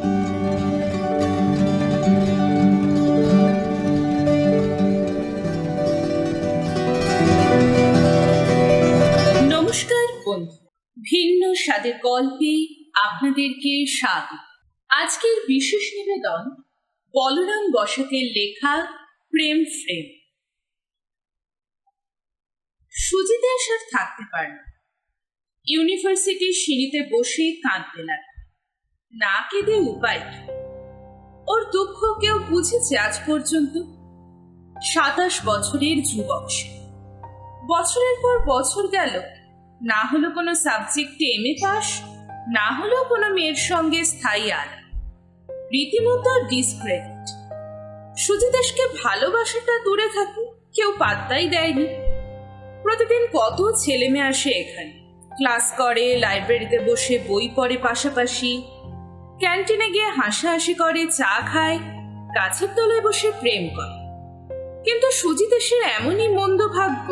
নমস্কার বন্ধু। ভিন্ন স্বাদের গল্পে আপনাদেরকে স্বাগত। আজকের বিশেষ নিবেদন বলরাম বসাকের লেখা প্রেম ফ্রেম সুজিতেশ আর থাকতে পারল না। ইউনিভার্সিটির সিঁড়িতে বসে কাঁদতে লাগল না কেঁদে উপায় কি? ওর দুঃখ কেউ বুঝেছে আজ পর্যন্ত? সাতাশ বছরের যুবক বছরের পর বছর গেল। না হলো কোনো সাবজেক্টে এম এ পাস না হলো কোনো মেয়ের সঙ্গে স্থায়ী আলাপ রীতিমতো ডিসক্রেডিট সুজিতেশকে ভালোবাসাটা দূরে থাকুক, কেউ পাত্তাই দেয়নি। প্রতিদিন কত ছেলে মেয়ে আসে এখানে। ক্লাস করে লাইব্রেরিতে বসে বই পড়ে পাশাপাশি। ক্যান্টিনে গিয়ে হাসাহাসি করে, চা খায়, গাছের তলায় বসে প্রেম করে। কিন্তু সুজিতেশের এমনই মন্দ ভাগ্য,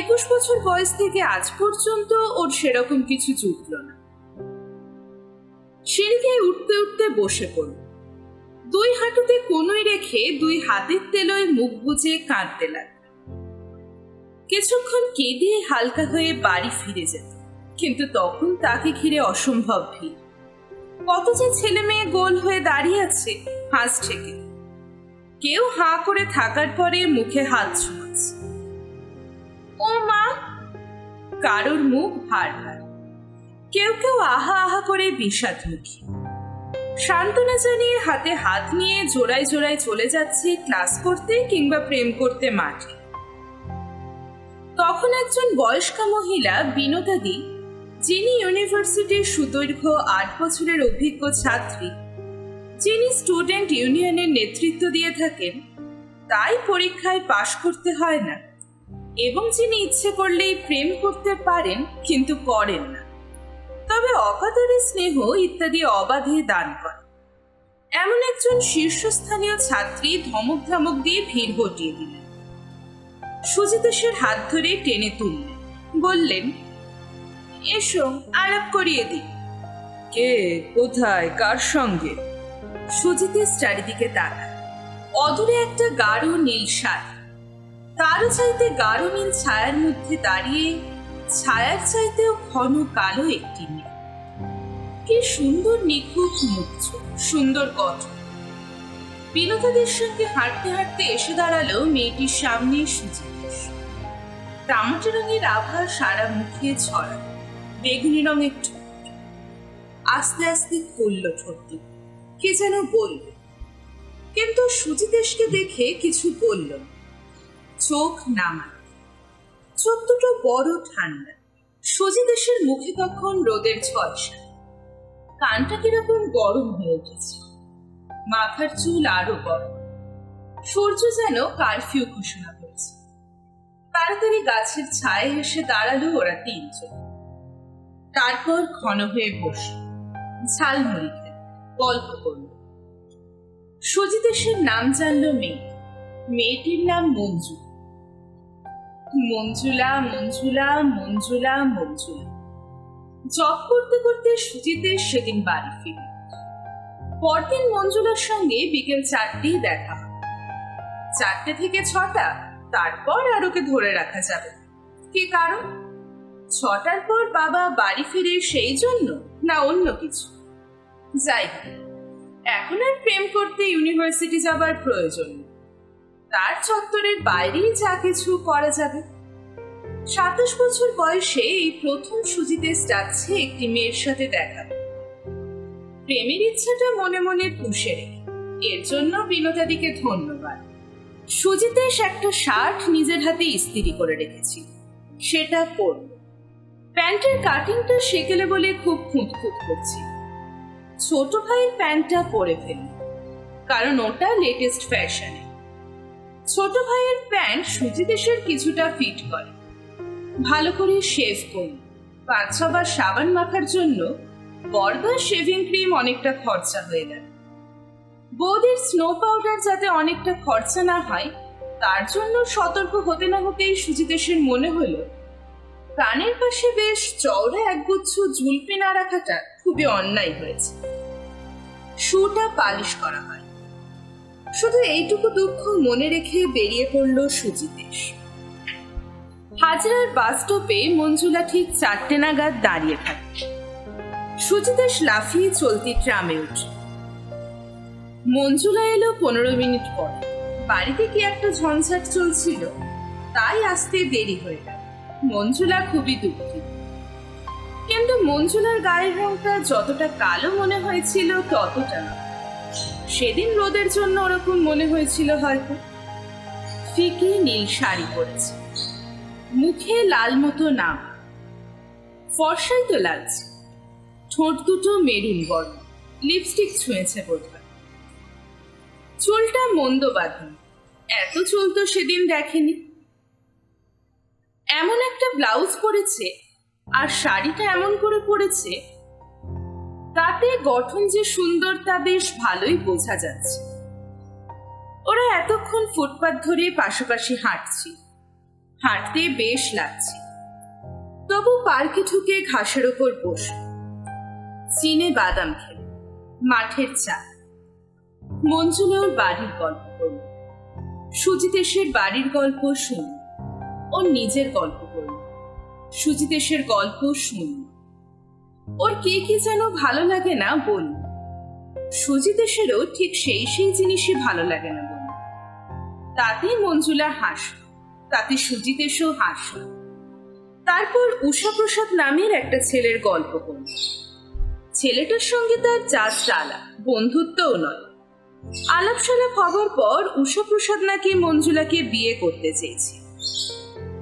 একুশ বছর বয়স থেকে আজ পর্যন্ত ওর সেরকম কিছু জুটল না। সিঁড়িতে উঠতে উঠতে বসে পড়ল। দুই হাঁটুতে কোনোই রেখে দুই হাতের তেলোয় মুখ বুজে কাঁদতে লাগল। কিছুক্ষণ কেঁদে হালকা হয়ে বাড়ি ফিরে যেত, কিন্তু তখন তাকে ঘিরে অসম্ভব ভিড়। কত যে ছেলে মেয়ে গোল হয়ে দাঁড়িয়ে আছে, হাঁস ঠেকে। কেউ হাঁ করে থাকার পরে মুখে হাত ছোঁয়াচ্ছে ও মা! কারোর মুখ ভার ভার। কেউ কেউ আহা আহা করে বিষাদমুখী। সান্ত্বনা জানিয়ে হাতে হাত নিয়ে জোড়ায় জোড়ায় চলে যাচ্ছে ক্লাস করতে কিংবা প্রেম করতে মাঠে। তখন একজন বয়স্কা মহিলা বিনোদাদি যিনি ইউনিভার্সিটির সুদৈর্ঘ্য আট বছরের অভিজ্ঞ ছাত্রী, যিনি স্টুডেন্ট ইউনিয়নের নেতৃত্ব দিয়ে থাকেন, তাই পরীক্ষায় পাশ করতে হয় না এবং যিনি ইচ্ছে করলেই প্রেম করতে পারেন কিন্তু করেন না। তবে অকাতরে স্নেহ ইত্যাদি অবাধে দান করেন এমন একজন শীর্ষস্থানীয় ছাত্রী ধমক ধমক দিয়ে ভিড় ঘটিয়ে দিলেন। সুজিতেশের হাত ধরে টেনে তুললেন, বললেন এসো, আলাপ করিয়ে দিই। কে, কোথায়, কার সঙ্গে? সুজিতেশ চারিদিকে তাকায়। অদূরে একটা গাঢ় নীল শাড়ি তারও চাইতে গাঢ় নীল ছায়ার মধ্যে দাঁড়িয়ে, ছায়ার চাইতেও ঘন কালো একটি মেয়ে কি সুন্দর নিখুঁত মুখ, সুন্দর গঠন। বিনোদাদের সঙ্গে হাঁটতে হাঁটতে এসে দাঁড়াল মেয়েটির সামনে সুজিতেশ তামাটে রঙের আভা সারা মুখে ছড়া বেগুনি রঙের আস্তে আস্তে করল ঠোঁট দুটো। কে যেন বলল। কিন্তু সুজিতেশকে দেখে কিছু বলল চোখ নামাল। চোখ দুটো বড় ঠান্ডা। সুজিতেশের মুখে তখন রোদের ঝলসা। কানটা কীরকম গরম হয়ে উঠেছে। মাথার চুল আরও গরম সূর্য যেন কারফিউ ঘোষণা করেছে। তাড়াতাড়ি গাছের ছায়ে এসে দাঁড়াল ওরা তিনজন। তারপর ঘন হয়ে বসল। ঝালমুড়ি খেল গল্প করল। সুজিতেশের নাম জানল মেয়ে। মেয়েটির নাম মঞ্জু। মঞ্জুলা মঞ্জুলা মঞ্জুলা মঞ্জুলা। জব করতে করতে সুজিতের সেদিন বাড়ি ফিরে পরদিন মঞ্জুলার সঙ্গে বিকেল চারটেই দেখা চারটে থেকে ছটা, তারপর আর ওকে ধরে রাখা যাবে। কি কারণ? ছটার পর বাবা বাড়ি ফিরে সেই জন্য না অন্য কিছু? যাই এখন আর প্রেম করতে ইউনিভার্সিটি যাবার প্রয়োজন তার চত্বরের বাইরেই যা কিছু করা যাবে। সাতাশ বছর বয়সে এই প্রথম সুজিতে যাচ্ছে একটি মেয়ের সাথে দেখা। প্রেমের ইচ্ছাটা মনে মনে পুষে এর জন্য বিনোদাদিকে ধন্যবাদ। সুজিতেশ একটা শার্ট নিজের হাতে ইস্ত্রি করে রেখেছিল সেটা পরল প্যান্টের কাটিংটা সেকেলে বলে খুব খুঁত খুঁত করছি। ছোট ভাইয়ের প্যান্টটা পরে ফেলল, কারণ ওটা লেটেস্ট ফ্যাশনে ছোট ভাইয়ের প্যান্ট সুজিতেশের কিছুটা ফিট করে। ভালো করে শেভ করল, পাঁচ ছবার সাবান মাখার জন্য বর্দার শেভিং ক্রিম অনেকটা খরচা হয়ে গেল। বৌদির স্নো পাউডার যাতে অনেকটা খরচা না হয়, তার জন্য সতর্ক হতে না হতেই সুজিতেশের মনে হলো কানের পাশে বেশ চওড়া একগুচ্ছ ঝুলপি না রাখাটা খুবই অন্যায় হয়েছে। শুটা পালিশ করা হয়। শুধু এইটুকু দুঃখ মনে রেখে বেরিয়ে পড়ল সুজিতেশ হাজরার বাস স্টপে মঞ্জুলা ঠিক চারটে নাগাদ দাঁড়িয়ে থাকে। সুজিতেশ লাফিয়ে চলতি ট্রামে উঠে মঞ্জুলা এলো পনেরো মিনিট পর। বাড়িতে কি একটা ঝঞ্ঝাট চলছিল? তাই আসতে দেরি হয়ে গেল। মঞ্জুলা খুবই দুঃখিত কিন্তু মঞ্জুলার গায়ের রংটা যতটা কালো মনে হয়েছিল, ততটা না। সেদিন রোদের জন্য ওরকম মনে হয়েছিল হয়তো। ফিকে নীল শাড়ি পরেছে। মুখে লাল মতো নাম। ফর্সাই তো লাগছে। ঠোঁট দুটো মেরুন বর্ণ। লিপস্টিক ছুঁয়েছে বোধহয়। চুলটা মন্দ বাঁধন। এত চুল তো সেদিন দেখেনি। এমন একটা ব্লাউজ পরেছে আর শাড়িটা এমন করে পরেছে, তাতে গঠন যে সুন্দর তা বেশ ভালোই বোঝা যাচ্ছে। ওরা এতক্ষণ ফুটপাত ধরে পাশাপাশি হাঁটছি। হাঁটতে বেশ লাগছে। তবু পার্কে ঢুকে ঘাসের ওপর বসে। চিনে বাদাম খেল, মাঠের চা। মঞ্জুলা ওর বাড়ির গল্প করল সুজিতেশের বাড়ির গল্প শুন ওর নিজের গল্প করল সুজিতেশের গল্প শুন ওর কে কি যেন ভালো লাগে না বল সুজিতেশেরও ঠিক সেই সেই জিনিসই ভালো লাগে না বল তাতে মঞ্জুলা হাস, তাতে সুজিতেশও হাস তারপর উষা প্রসাদ নামের একটা ছেলের গল্প করল ছেলেটার সঙ্গে তার জাস্ট আলাপ বন্ধুত্বও নয়। আলাপ সালাপ হবার পর উষা প্রসাদ নাকি মঞ্জুলাকে বিয়ে করতে চেয়েছে।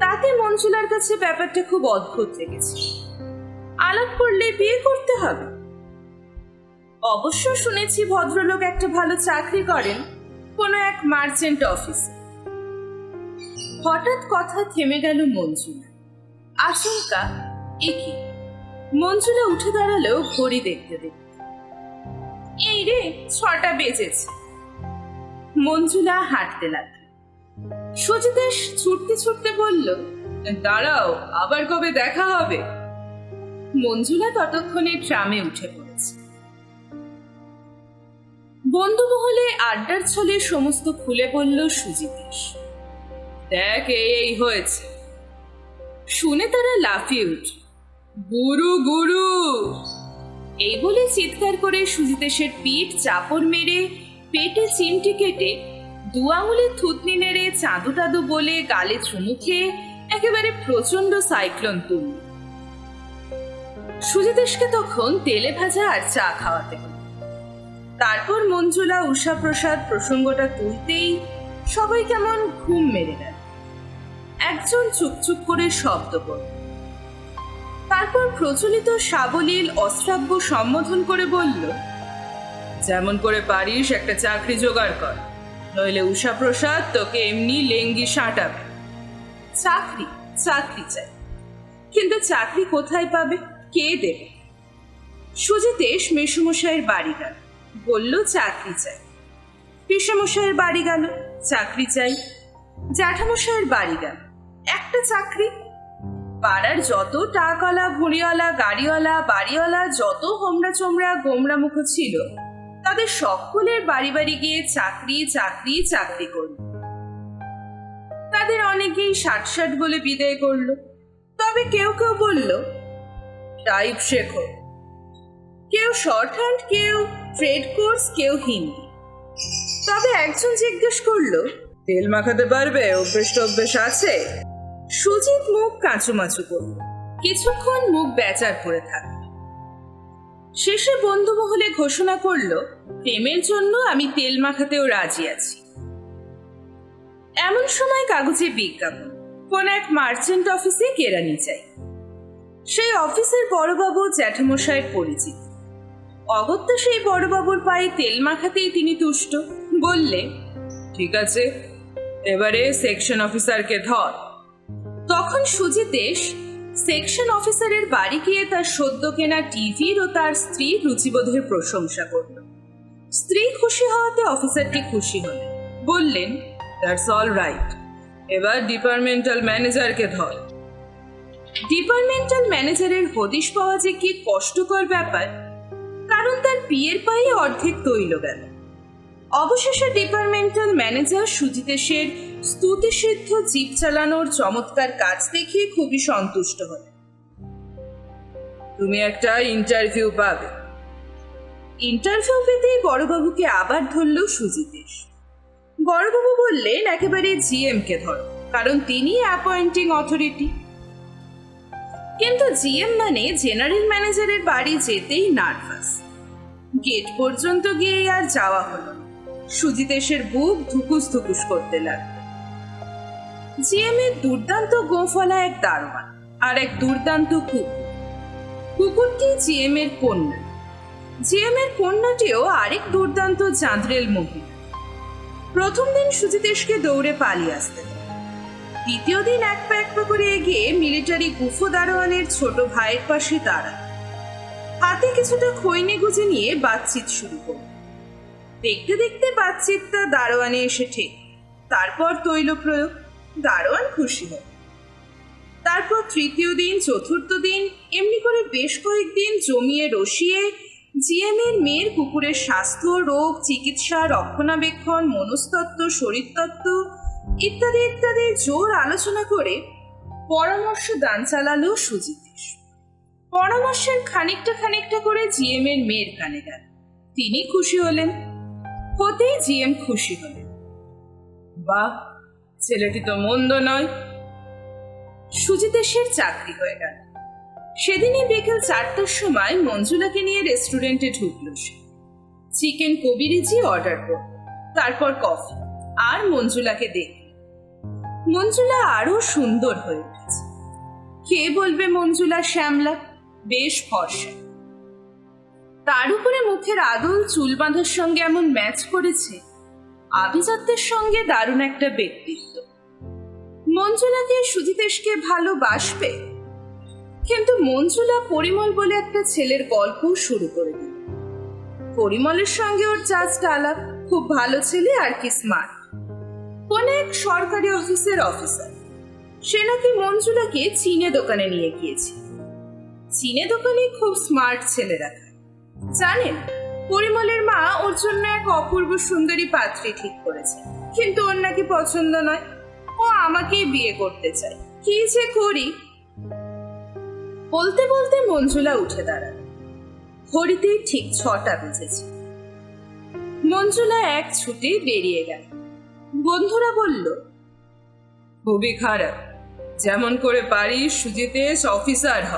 তাতে মঞ্জুলার কাছে ব্যাপারটা খুব অদ্ভুত লেগেছে। আলাপ করলে বিয়ে করতে হবে? অবশ্য শুনেছি ভদ্রলোক একটা ভালো চাকরি করেন কোনো এক মার্চেন্ট অফিসে। হঠাৎ কথা থেমে গেল মঞ্জুলা আশঙ্কা একই মঞ্জুলা উঠে দাঁড়ালেও ঘড়ি দেখতে দেখতে। এই রে, ছটা বেজেছে। মঞ্জুলা হাঁটতে লাগল। সুজিতেশ ছুটতে ছুটতে বলল, দাঁড়াও, আবার কবে দেখা হবে? মঞ্জুলা ততক্ষণে ট্রামে উঠে পড়েছে। বন্ধু মহলে আড্ডার ছলে সমস্ত খুলে বলল সুজিতেশ, দেখ এই হয়েছে। শুনে তারা লাফিয়ে উঠল, গুরু গুরু! এই বলে চিৎকার করে সুজিতেশের পিঠ চাপড় মেরে পেটে চিমটি কেটে দু আঙুলের থুতনি নেড়ে চাঁদু টাদু বলে গালে চুমু খেয়ে একেবারে প্রচণ্ড সাইক্লোন তুলল। সুজিতেশকে তখন তেলে ভাজা আর চা খাওয়াতে তারপর মঞ্জুলা উষা প্রসাদ প্রসঙ্গটা তুলতেই সবাই কেমন ঘুম মেরে গেল একজন চুপচুপ করে শব্দ করল তারপর প্রচলিত সাবলীল অশ্রাব্য সম্বোধন করে বলল, যেমন করে পারিস একটা চাকরি জোগাড় কর। নইলে উষা প্রসাদ তোকে এমনি লেঙ্গি সাঁটাবে। চাকরি চাকরি চাই। কিন্তু চাকরি কোথায় পাবে? কে দেবে? সুজিতেশ মেসমশাইয়ের বাড়ি গেল। বলল, চাকরি চাই। পিসমশাইয়ের বাড়ি গেল, চাকরি চাই। জ্যাঠামশাইয়ের বাড়ি গেল। একটা চাকরি। পাড়ার যত টাকওয়ালা, ভুঁড়িওয়ালা, গাড়িওয়ালা, বাড়িওয়ালা, যত হোমরা চোমরা গোমরা মুখ ছিল তাদের সকলের বাড়ি বাড়ি গিয়ে চাকরি চাকরি চাকরি করল। তাদের অনেকেই ষাট ষাট বলে বিদায় করল। তবে কেউ কেউ বলল, টাইপ শেখো। কেউ শর্ট হ্যান্ড কেউ ট্রেড কোর্স কেউ হিন্দি। তবে একজন জিজ্ঞেস করল, তেল মাখাতে পারবে? অভ্যেস অভ্যেস আছে? সুজিত মুখ কাঁচুমাচু করল। কিছুক্ষণ মুখ বেচার করে থাকল। শেষে বন্ধু মহলে ঘোষণা করল, প্রেমের জন্য আমি তেল মাখাতেও রাজি আছি। এমন সময় কাগজে বিজ্ঞাপন, কোন এক মার্চেন্ট অফিসে কেরানি চাই। সেই অফিসের বড়বাবু জ্যাঠামশাইয়ের পরিচিত। অগত্যা সেই বড়বাবুর পায়ে তেল মাখাতেই তিনি তুষ্ট। বললে, ঠিক আছে, এবারে সেকশন অফিসারকে ধর। তখন সুজিতেশ সেকশন অফিসারের বাড়ি গিয়ে তার সদ্য কেনা টিভির ও তার স্ত্রী রুচিবোধের প্রশংসা করল। স্ত্রী খুশি হওয়াতে অফিসারটি খুশি হলেন। বললেন দ্যাটস অল রাইট এবার ডিপার্টমেন্টাল ম্যানেজারকে ধর। ডিপার্টমেন্টাল ম্যানেজারের হদিশ পাওয়া যে কি কষ্টকর ব্যাপার, কারণ তার পিয়ের পায়ে অর্ধেক তৈল গেল। অবশেষে ডিপার্টমেন্টাল ম্যানেজার সুজিতেশের স্তুতিসিদ্ধ জিপ চালানোর চমৎকার কাজ দেখিয়ে খুবই সন্তুষ্ট হলেন। তুমি একটা ইন্টারভিউ পাবে। ইন্টারভিউ পেতেই বড়বাবুকে আবার ধরল সুজিতেশ বড়বাবু বললেন, একেবারে জিএম কে ধরো, কারণ তিনি অ্যাপয়েন্টিং অথরিটি কিন্তু জিএম মানে জেনারেল ম্যানেজারের বাড়ি যেতেই নার্ভাস গেট পর্যন্ত গিয়ে আর যাওয়া হলো সুজিতেশের বুক ধুকুস ধুকুস করতে লাগল। জিএম এর দুর্দান্ত গোফলা এক দারোয়ান আর এক দুর্দান্ত কুকুর। কুকুরটি জিএম এর কন্যা। জিএম এর কন্যাটিও আরেক দুর্দান্ত চাঁদরেল মহিলা। প্রথম দিন সুজিতেশকে দৌড়ে পালিয়ে আসতে দ্বিতীয় দিন এক পা এক পা করে এগিয়ে মিলিটারি গুফো দারোয়ানের ছোট ভাইয়ের পাশে দাঁড়া হাতে কিছুটা খৈনি গুজে নিয়ে বাতচিত শুরু করল। দেখতে দেখতে বাতচিতটা দারোয়ানে এসে ঠিক। তারপর তৈল প্রয়োগ দারোয়ান খুশি হল। তারপর তৃতীয় দিন, চতুর্থ দিন, এমনি করে বেশ কয়েকদিন জমিয়ে রসিয়ে জিএম এর মেয়ের কুকুরের স্বাস্থ্য, রোগ, চিকিৎসা, রক্ষণাবেক্ষণ, মনস্তত্ত্ব, শরীরতত্ত্ব ইত্যাদি ইত্যাদি জোর আলোচনা করে পরামর্শ দান চালালো সুজিতেশ পরামর্শের খানিকটা খানিকটা করে জিএম এর মেয়ের কানে গেল। তিনি খুশি হলেন। হতেই জিএম খুশি হলেন। বাহ, ছেলেটি তো মন্দ নয়। সুজিতেশের চাকরি হয়ে গেল। সেদিনই বিকেল চারটার সময় মঞ্জুলাকে নিয়ে রেস্টুরেন্টে ঢুকলো সে। চিকেন কবিরিজি অর্ডার করল, তারপর কফি আর মঞ্জুলাকে দেখ মঞ্জুলা আরও সুন্দর হয়ে উঠেছে। কে বলবে মঞ্জুলা, শ্যামলা? বেশ ফর্সা তার উপরে মুখের আদল চুল বাঁধার সঙ্গে এমন ম্যাচ করেছে। আভিজাত্যের সঙ্গে দারুণ একটা ব্যক্তিত্ব। মঞ্জুলাকে সুজিতেশকে ভালোবাসবে। কিন্তু মঞ্জুলা পরিমল বলে একটা ছেলের গল্প শুরু করে দিল। পরিমলের সঙ্গে ওর জাজটা আলাপ, খুব ভালো ছেলে আর কি স্মার্ট কোন এক সরকারি অফিসের অফিসার সে নাকি মঞ্জুলাকে চীনে দোকানে নিয়ে গিয়েছে। চীনে দোকানে খুব স্মার্ট ছেলে রাখা জানেন, পরিমলের মা ওর জন্য এক অপূর্ব সুন্দরী পাত্রী ঠিক করেছে। কিন্তু ওর নাকি পছন্দ নয়। ও আমাকেই বিয়ে করতে চায়। কি যে করি? বলতে বলতে মঞ্জুলা উঠে দাঁড়াল ঘড়িতে ঠিক ছটা বেজেছে। মঞ্জুলা এক ছুটে বেরিয়ে গেল। বন্ধুরা বলল, খুবই খারাপ। যেমন করে পারিস, সুজিতেশ, অফিসার হ।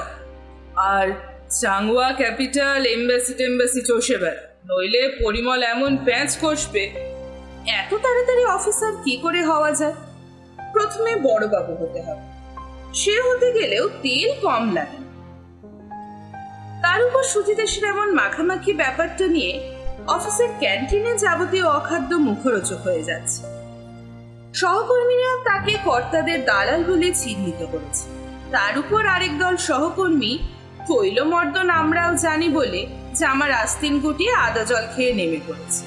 আর চাংওয়া ক্যাপিটাল এম্বাসি টেম্বাসি চষে বেড়া নইলে পরিমল এমন প্যাঁচ কষবে, এত তাড়াতাড়ি অফিসার কি করে হওয়া যায়? প্রথমে বড়বাবু হতে হবে। সে হতে গেলেও তেল কম লাগে। তার উপর সুজিতেশের এমন মাখামাখি ব্যাপারটা নিয়ে অফিসের ক্যান্টিনে যাবতীয় অখাদ্য মুখরোচক হয়ে যাচ্ছে। সহকর্মীরা তাকে কর্তাদের দালাল বলে চিহ্নিত করেছে। তার উপর আরেক দল সহকর্মী তৈলমর্দন আমরাও জানি বলে জামার আস্তিন গুটিয়ে আদা জল খেয়ে নেমে পড়েছে।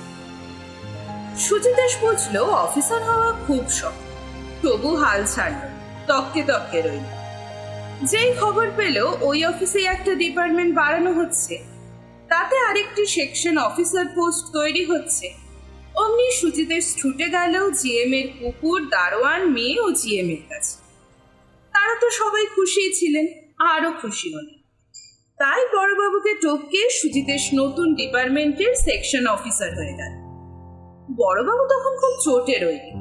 সুজিতেশ বুঝলো, অফিসার হওয়া খুব শখ তবু হাল ছাড়ল, তককে তককে রইল। যেই খবর পেল, ওই অফিসে একটা ডিপার্টমেন্ট বাড়ানো হচ্ছে। তাতে আরেকটি সেকশন অফিসার পোস্ট তৈরি হচ্ছে। অমনি সুজিতেশ ছুটে গেল জিএম এর কুকুর, দারোয়ান, মেয়ে ও জিএম এর কাছে। তারা তো সবাই খুশি ছিলেন আরও খুশি হলেন। তাই বড়বাবুকে টপকে সুজিতেশ নতুন ডিপার্টমেন্টের সেকশন অফিসার হয়ে গেল। বড়বাবু তখন খুব চোটে রইলেন।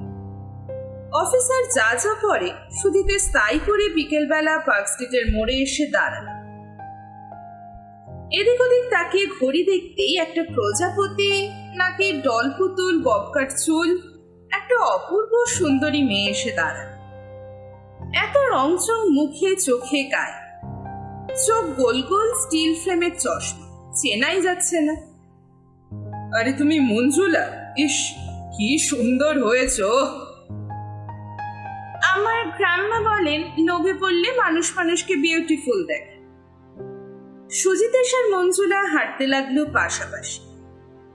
অফিসার যা যা করে সুদিতে স্থায়ী করে বিকেলবেলা পার্ক স্ট্রিটের মোড়ে এসে দাঁড়াল। এদিক ওদিক তাকিয়ে ঘড়ি দেখতেই একটা প্রজাপতি, নাকি ডল পুতুল ববকাট চুল, একটা অপূর্ব সুন্দরী মেয়ে এসে দাঁড়াল। এত রংচং মুখে চোখে গায়ে চোখ গোল গোল স্টিল ফ্রেমের চশমা। চেনাই যাচ্ছে না। আরে তুমি মঞ্জুলা? ইস, কি সুন্দর হয়েছো। আমার গ্রাম্মা বলেন, লোভে পড়লে মানুষ মানুষকে বিউটিফুল দেখে। সুজিতেশ আর মঞ্জুলা হাঁটতে লাগল পাশাপাশি।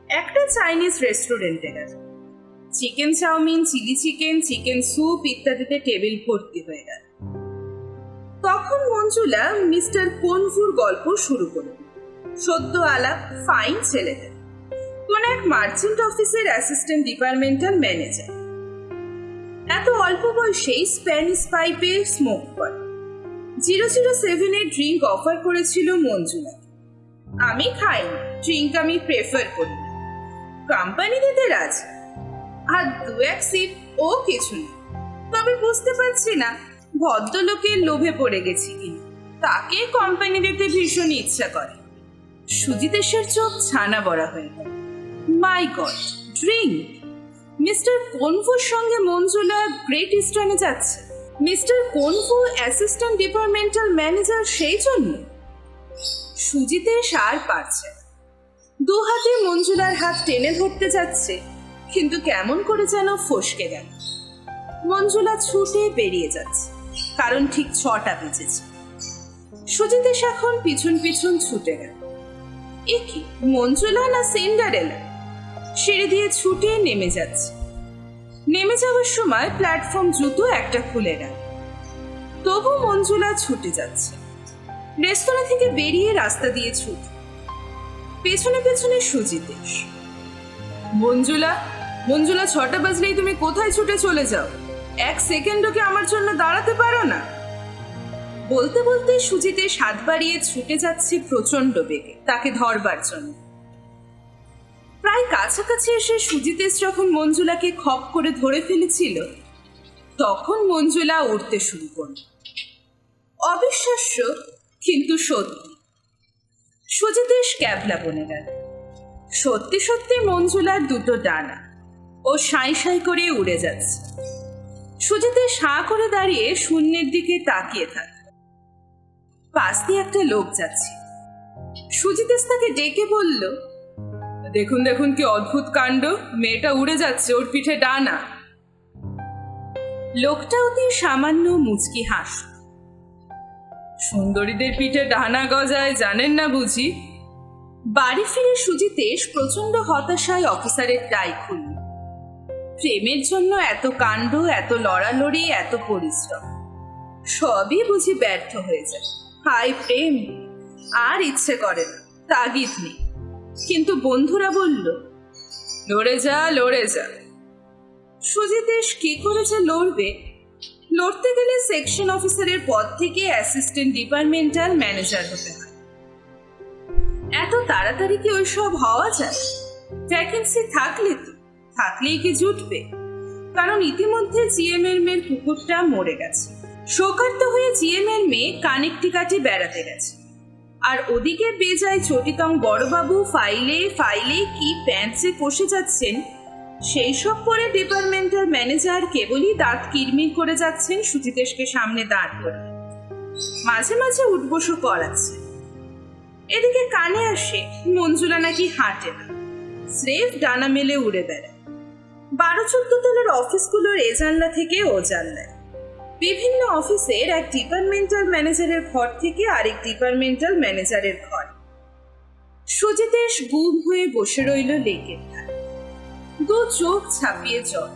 একটা চাইনিজ রেস্টুরেন্টে গেল। Chicken chowmein chilli chicken chicken soup ইত্যাদিতে টেবিল ভর্তি হয়ে গেল। তখন মঞ্জুলা মিস্টার কনভুর গল্প শুরু করল সদ্য আলাপ ফাইন ছেলেদের। কোন এক মার্চেন্ট অফিসের অ্যাসিস্ট্যান্ট ডিপার্টমেন্টাল ম্যানেজার। এত অল্প বয়সেই স্প্যানিশ পাইপে স্মোক করে। জিরো জিরো সেভেনের ড্রিঙ্ক অফার করেছিল মঞ্জুলা। আমি খাইনি, ড্রিঙ্ক আমি প্রেফার করি কোম্পানি দিতে রাজি। আর দু এক সিট ও কিছু না। তবে বুঝতে পারছি না ভদ্রলোকের লোভে পড়ে গেছি কিনা তাকে কোম্পানি দিতে ভীষণ ইচ্ছা করে। সুজিতেশের চোখ ছানা বড়া হয়ে গেল। মাই গড ড্রিঙ্ক মিস্টার কনফুর সঙ্গে মঞ্জুলা গ্রেট ইস্টার্নে যাচ্ছে। Mister Confu assistant departmental manager সেই জন্য? সুজিতেশ আর পারছে দু হাতে মঞ্জুলার হাত টেনে ধরতে যাচ্ছে, কিন্তু কেমন করে যেন ফসকে গেল। মঞ্জুলা ছুটে বেরিয়ে যাচ্ছে। কারণ ঠিক ছটা বেজেছে। সুজিতেশ এখন পিছন পিছন ছুটে গেল। এ কি, মঞ্জুলা না সিন্ডারেলা? সিঁড়ি দিয়ে ছুটে নেমে যাচ্ছে। নেমে যাওয়ার সময় প্ল্যাটফর্ম দ্রুত একটা খুলে গেল তবু মঞ্জুলা ছুটে যাচ্ছে। রেস্তোরাঁ থেকে বেরিয়ে রাস্তা দিয়ে ছুট। পেছনে পেছনে সুজিতেশ। মঞ্জুলা মঞ্জুলা ছটা বাজলেই তুমি কোথায় ছুটে চলে যাও? এক সেকেন্ডও কি আমার জন্য দাঁড়াতে পারো না? বলতে বলতে সুজিতেশ হাত বাড়িয়ে ছুটে যাচ্ছে প্রচণ্ড বেগে, তাকে ধরবার জন্য। প্রায় কাছাকাছি এসে সুজিতেশ যখন মঞ্জুলাকে খপ করে ধরে ফেলেছিল, তখন মঞ্জুলা উঠতে শুরু করল। অবিশ্বাস্য, কিন্তু সত্যি। সুজিতেশ ক্যাবলা বনে গেল। সত্যি সত্যি মঞ্জুলার দুটো ডানা ও সাঁই সাঁই করে উড়ে যাচ্ছে। সুজিতেশ হাঁ করে দাঁড়িয়ে শূন্যের দিকে তাকিয়ে থাকে। পাশ দিয়ে একটা লোক যাচ্ছে। সুজিতেশ তাকে ডেকে বলল, দেখুন দেখুন কি অদ্ভুত কাণ্ড। মেয়েটা উড়ে যাচ্ছে, ওর পিঠে ডানা। লোকটা অতি সামান্য মুচকি হাস সুন্দরীদের পিঠে ডানা গজায়, জানেন না বুঝি? বাড়ি ফিরে সুজিতেশ প্রচণ্ড হতাশায় অফিসারের টাই খুলল। প্রেমের জন্য এত কাণ্ড, এত লড়ালড়ি, এত পরিশ্রম। সবই বুঝি ব্যর্থ হয়ে যায়। হাই প্রেম! আর ইচ্ছে করে না, তাগিদ নেই। কিন্তু বন্ধুরা বলল, লড়ে যা লড়ে যা। সুজিতেশ কি করে যে লড়বে? লড়তে গেলে সেকশন অফিসারের পদ থেকে অ্যাসিস্ট্যান্ট ডিপার্টমেন্টাল ম্যানেজার হতে হয়। এত তাড়াতাড়ি কি ওইসব হওয়া যায়? ভ্যাকেন্সি থাকলে তো। থাকলেই কি জুটবে? কারণ ইতিমধ্যে জিএম এর মেয়ের কুকুরটা মরে গেছে। শোকার্ত হয়ে জিএম এর মেয়ে কানেকটিকাটি বেড়াতে গেছে। আর ওদিকে বেজায় চটিতং বড়বাবু ফাইলে ফাইলে কি প্যান্টসে কষে যাচ্ছেন, সেই সব করে ডিপার্টমেন্টের ম্যানেজার কেবলই দাঁত কিরমির করে যাচ্ছেন সুচিতেশকে সামনে দাঁড় করে মাঝে মাঝে উঠবসও করাচ্ছে। এদিকে কানে আসে, মঞ্জুলা নাকি হাঁটে না। স্রেফ ডানা মেলে উড়ে বেড়ায়। বারো চোদ্দ তলার অফিসগুলোর এ জানলা থেকে ও জানলায় বিভিন্ন অফিসের এক ডিপার্টমেন্টাল ম্যানেজারের ঘর থেকে আরেক ডিপার্টমেন্টাল ম্যানেজারের ঘর। সুজিতেশ গুম হয়ে বসে রইল লেকের দু চোখ ছাপিয়ে জল।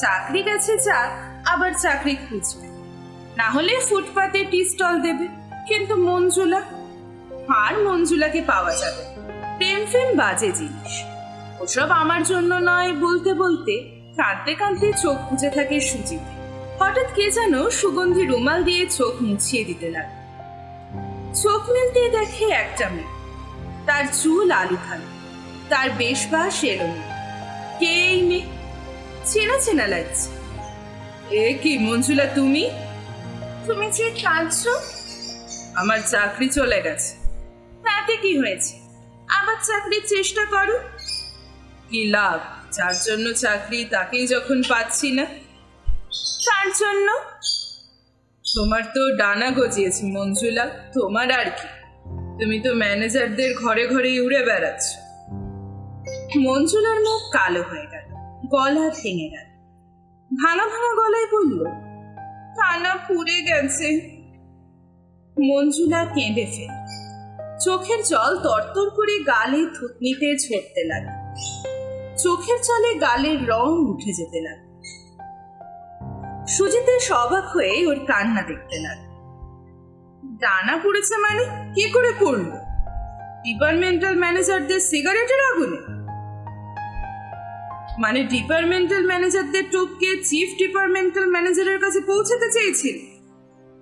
চাকরি গেছে যাক, আবার চাকরি খুঁজবে। না হলে ফুটপাতে টি স্টল দেবে, কিন্তু মঞ্জুলা? আর মঞ্জুলাকে পাওয়া যাবে। প্রেম ফেম বাজে জিনিস। ওসব আমার জন্য নয় বলতে বলতে কাঁদতে কাঁদতে চোখ বুঝে থাকে সুজিত। হঠাৎ কে যেন সুগন্ধি রুমাল দিয়ে চোখ মুছিয়ে দিতে লাগে চোখ মেলতে দেখে একটা মেয়ে। তার চুল আলু খালো তার বেশ বা সেরমি কে এই মেয়ে? চেনা চেনা লাগছে। এ কি মঞ্জুলা তুমি? তুমি যে কাঁদছো? আমার চাকরি চলে গেছে। তাতে কি হয়েছে? আবার চাকরির চেষ্টা করো। কি লাভ? যার জন্য চাকরি তাকেই যখন পাচ্ছি না। তার জন্য? তোমার তো ডানা গজিয়েছে, মঞ্জুলা। তোমার আর কি? তুমি তো ম্যানেজারদের ঘরে ঘরে উড়ে বেড়াচ্ছ। মঞ্জুলার মুখ কালো হয়ে গেল, গলা ভেঙে গেল। ভাঙা ভাঙা গলায় বলল, কানা পুড়ে গেছে। মঞ্জুলা কেঁদে ফেল চোখের জল তরতর করে গালে থুতনিতে ঝরতে লাগে চোখের জলে গালের রং উঠে যেতে লাগে সুজিতের সবাক হয়ে ওর কান্না দেখতে লাগে ডানা পড়েছে মানে? কি করে পড়ল? ডিপার্টমেন্টাল ম্যানেজারদের সিগারেটের আগুনে? মানে ডিপার্টমেন্টাল ম্যানেজারদের টোপকে চিফ ডিপার্টমেন্টাল ম্যানেজারের কাছে পৌঁছাতে চেয়েছিল?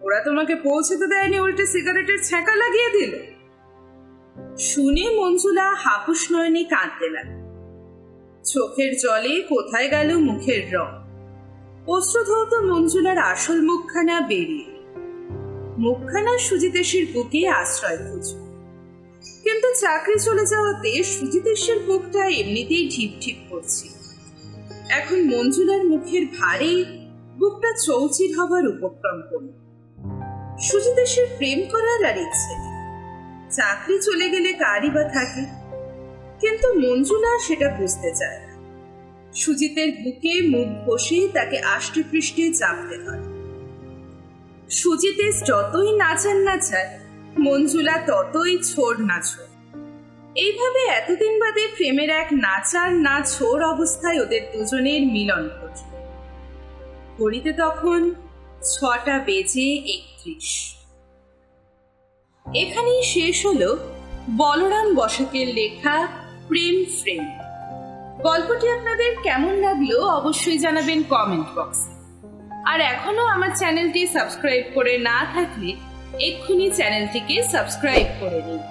ওরা তোমাকে পৌঁছাতে দেয়নি, উল্টে সিগারেটের ছ্যাঁকা লাগিয়ে দিল। শুনে মঞ্জুলা হাপুস নয়নে কাঁদতে লাগল। চোখের জলে কোথায় গেল মুখের রং? অস্ত্রধৌত মঞ্জুলার আসল মুখখানা বেরিয়ে মুখখানা সুজিতেশের বুকে আশ্রয় খুঁজল। কিন্তু চাকরি চলে যাওয়াতে সুজিতেশের বুকটা এমনিতেই ঢিপ ঢিপ করছে। এখন মঞ্জুলার মুখের ভারে, বুকটা চৌচির হবার উপক্রম করল। সুজিতেশের প্রেম করার আর ইচ্ছে চাকরি চলে গেলে কারই বা থাকে? কিন্তু মঞ্জুলা সেটা বুঝতে চায় না। সুজিতের বুকে মুখ বসে তাকে আষ্টে পৃষ্ঠে চাপতে হয়। সুজিতেশ যতই নাচান নাচান, মঞ্জুলা ততই ছোড় নাচর এইভাবে এতদিন বাদে প্রেমের এক নাচার না ছোড় অবস্থায় ওদের দুজনের মিলন ঘটল। ঘড়িতে তখন ছটা বেজে একত্রিশ। এখানেই শেষ হলো বলরাম বসাকের লেখা প্রেম ফ্রেম গল্পটি আপনাদের কেমন লাগল অবশ্যই জানাবেন কমেন্ট বক্সে আর এখনও আমার চ্যানেলটি সাবস্ক্রাইব করে না থাকলে এক্ষুনি চ্যানেলটিকে সাবস্ক্রাইব করে নিন।